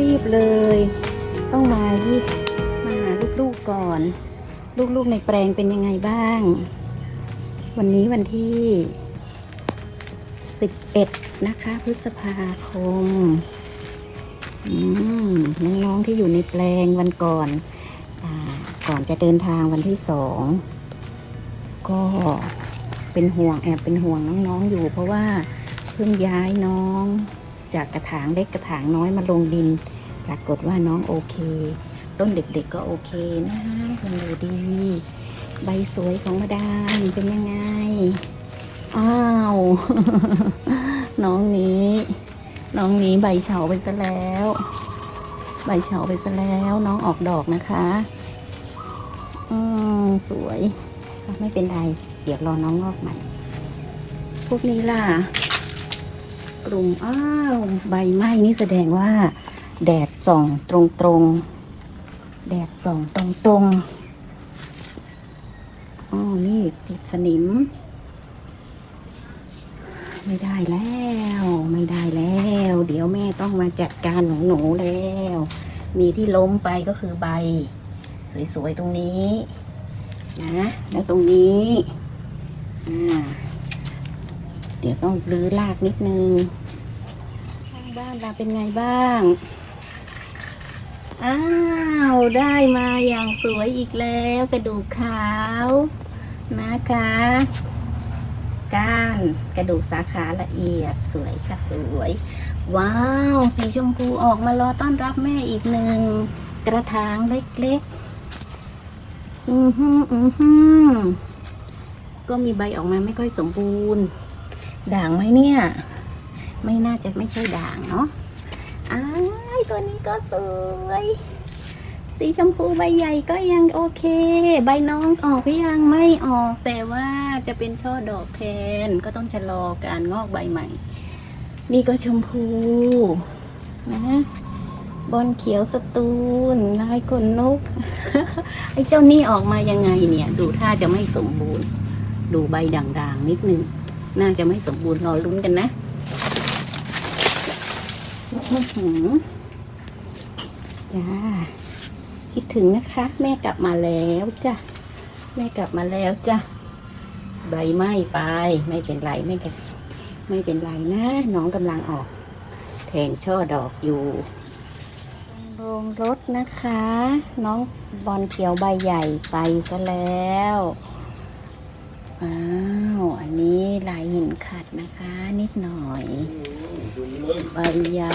รีบเลย ต้องมาที่มาหาลูกๆก่อน ลูกๆในแปลงเป็นยังไงบ้าง วันนี้วันที่ 11 นะคะ พฤษภาคมอืมน้องๆที่อยู่ในแปลงวันก่อนอาก่อนจะเดินทางวันที่สองก็เป็นห่วงแอบเป็นห่วงน้องๆอยู่ เพราะว่าเพิ่งย้ายน้อง จากกระถางเล็กกระถางน้อยมาลงดิน ปรากฏว่าน้องโอเค ต้นเด็กๆก็โอเคนะยังอยู่ดี ใบสวยของมาดามเป็นยังไง อ้าว น้องนี้ น้องนี้ใบเฉาไปซะแล้ว ใบเฉาไปซะแล้ว น้องออกดอกนะคะ อืมสวย ไม่เป็นไร เดี๋ยวรอน้องงอกใหม่ พวกนี้ล่ะ กลุ่มอ้าว ใบไหม้นี่แสดงว่า แดดส่องตรงตรงๆแดดส่องตรงตรงๆอ๋อนี่จุดสนิม ไม่ได้แล้ว ไม่ได้แล้ว เดี๋ยวแม่ต้องมาจัดการของหนูแล้ว มีที่ล้มไปก็คือใบ สวยๆตรงนี้ นะ แล้วตรงนี้ อ่า เดี๋ยวต้องรื้อรากนิดนึงข้างบ้านเราเป็นไงบ้าง อ้าว ได้มาอย่างสวยอีกแล้วกระดูกขาวนะคะ ก้านกระดูกสาขาละเอียดสวยค่ะสวย ว้าว สีชมพูออกมารอต้อนรับแม่อีกหนึ่งกระถางเล็กๆ อือหืออือหือก็มีใบออกมาไม่ค่อยสมบูรณ์ ด่างไหมเนี่ย ไม่น่าจะไม่ใช่ด่างเนาะอ้ายตัวนี้ก็สวย สีชมพูใบใหญ่ก็ยังโอเค ใบน้องออกหรือยังไม่ออก แต่ว่าจะเป็นช่อดอกแทนก็ต้องชะลอการงอกใบใหม่ นี่ก็ชมพูนะบอลเขียวสตูนลายขนนก ไอ้เจ้านี่ออกมายังไงเนี่ย ดูท่าจะไม่สมบูรณ์ ดูใบด่างๆนิดนึง น่าจะไม่สมบูรณ์รอลุ้นกันนะจ้า คิดถึงนะคะ แม่กลับมาแล้วจ้ะ แม่กลับมาแล้วจ้ะ ใบไหม้ไป ไม่เป็นไรไม่เป็นไม่เป็นไรนะ น้องกำลังออก แทงช่อดอกอยู่ลงรถนะคะ น้องบอลเขียวใบใหญ่ไปซะแล้วอ้า นี้ลายหินขัดนะคะ นิดหน่อยใบใหญ่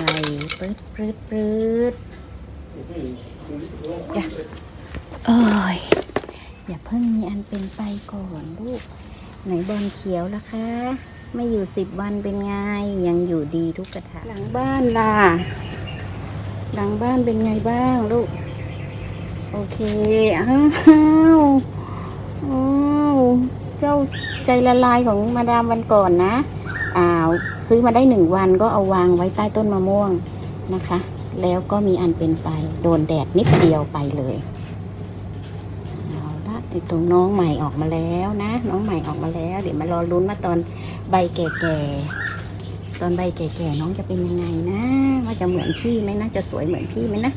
ปื๊ดปื๊ดปื๊ดจ้ะโอ้ยอย่าเพิ่งมีอันเป็นไปก่อนลูก ไหนบอลเขียวล่ะคะไม่อยู่สิบวันเป็นไง ยังอยู่ดีทุกกระถางหลังบ้านล่ะ หลังบ้านเป็นไงบ้างลูก โอเค อ้าวอ้าว เจ้าใจละลายของมาดามวันก่อนนะอ้าวซื้อมาได้หนึ่งวันก็เอาวางไว้ใต้ต้นมะม่วงนะคะ แล้วก็มีอันเป็นไป โดนแดดนิดเดียวไปเลยเอาละไอตรงน้องใหม่ออกมาแล้วนะ น้องใหม่ออกมาแล้ว เดี๋ยวมารอลุ้นว่าตอนใบแก่ๆตอนใบแก่ๆน้องจะเป็นยังไงนะ ว่าจะเหมือนพี่ไหมนะจะสวยเหมือนพี่ไหมนะ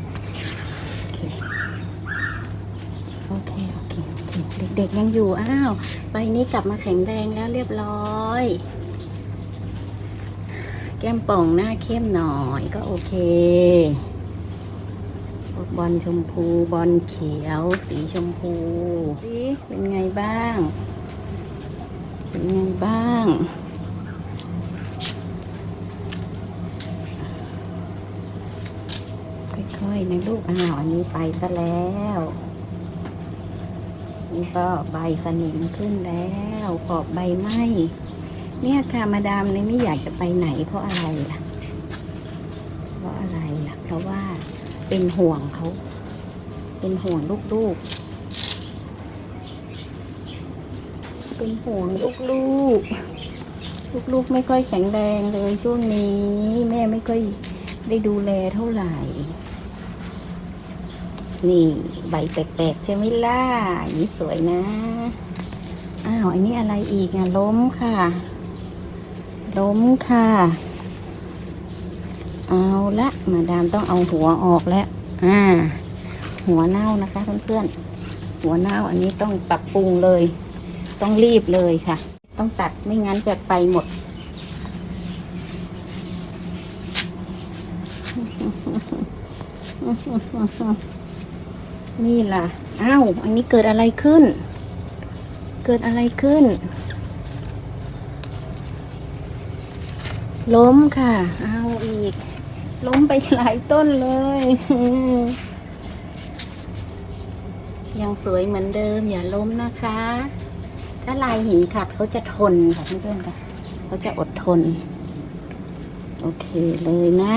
โอเคโอเคโอเคเคเด็กๆยังอยู่อ้าวใบนี้กลับมาแข็งแรงแล้วเรียบร้อย แก้มป่องหน้าเข้มหน่อยก็โอเค บอลชมพูบอลเขียว สีชมพูสิเป็นไงบ้าง เป็นไงบ้างค่อยๆนะลูกอ้าวอันนี้ไปซะแล้ว นี่ก็ใบสนิมขึ้นแล้วขอบใบไหมเนี่ยค่ะมาดามเนี่ยไม่อยากจะไปไหนเพราะอะไรล่ะ เพราะอะไรล่ะ เพราะว่าเป็นห่วงเขา เป็นห่วงลูกๆ เป็นห่วงลูกๆ ลูกๆไม่ค่อยแข็งแรงเลยช่วงนี้ แม่ไม่ค่อยได้ดูแลเท่าไหร่ นี่ใบแปลกๆใช่ไหมล่ะอย่างนี้สวยนะ อ้าวอันนี้อะไรอีกอะล้มค่ะ ล้มค่ะ เอาละมาดามต้องเอาหัวออกแล้ว อ่า หัวเน่านะคะเพื่อนๆ หัวเน่าอันนี้ต้องปรับปรุงเลย ต้องรีบเลยค่ะ ต้องตัดไม่งั้นจะไปหมด นี่ล่ะอ้าวอันนี้เกิดอะไรขึ้น เกิดอะไรขึ้น ล้มค่ะเอาวอีก ล้มไปหลายต้นเลยยังสวยเหมือนเดิม อย่าล้มนะคะ ถ้าลายหินขัดเขาจะทนค่ะเพื่อนๆค่ะเขาจะอดทน โอเคเลยนะ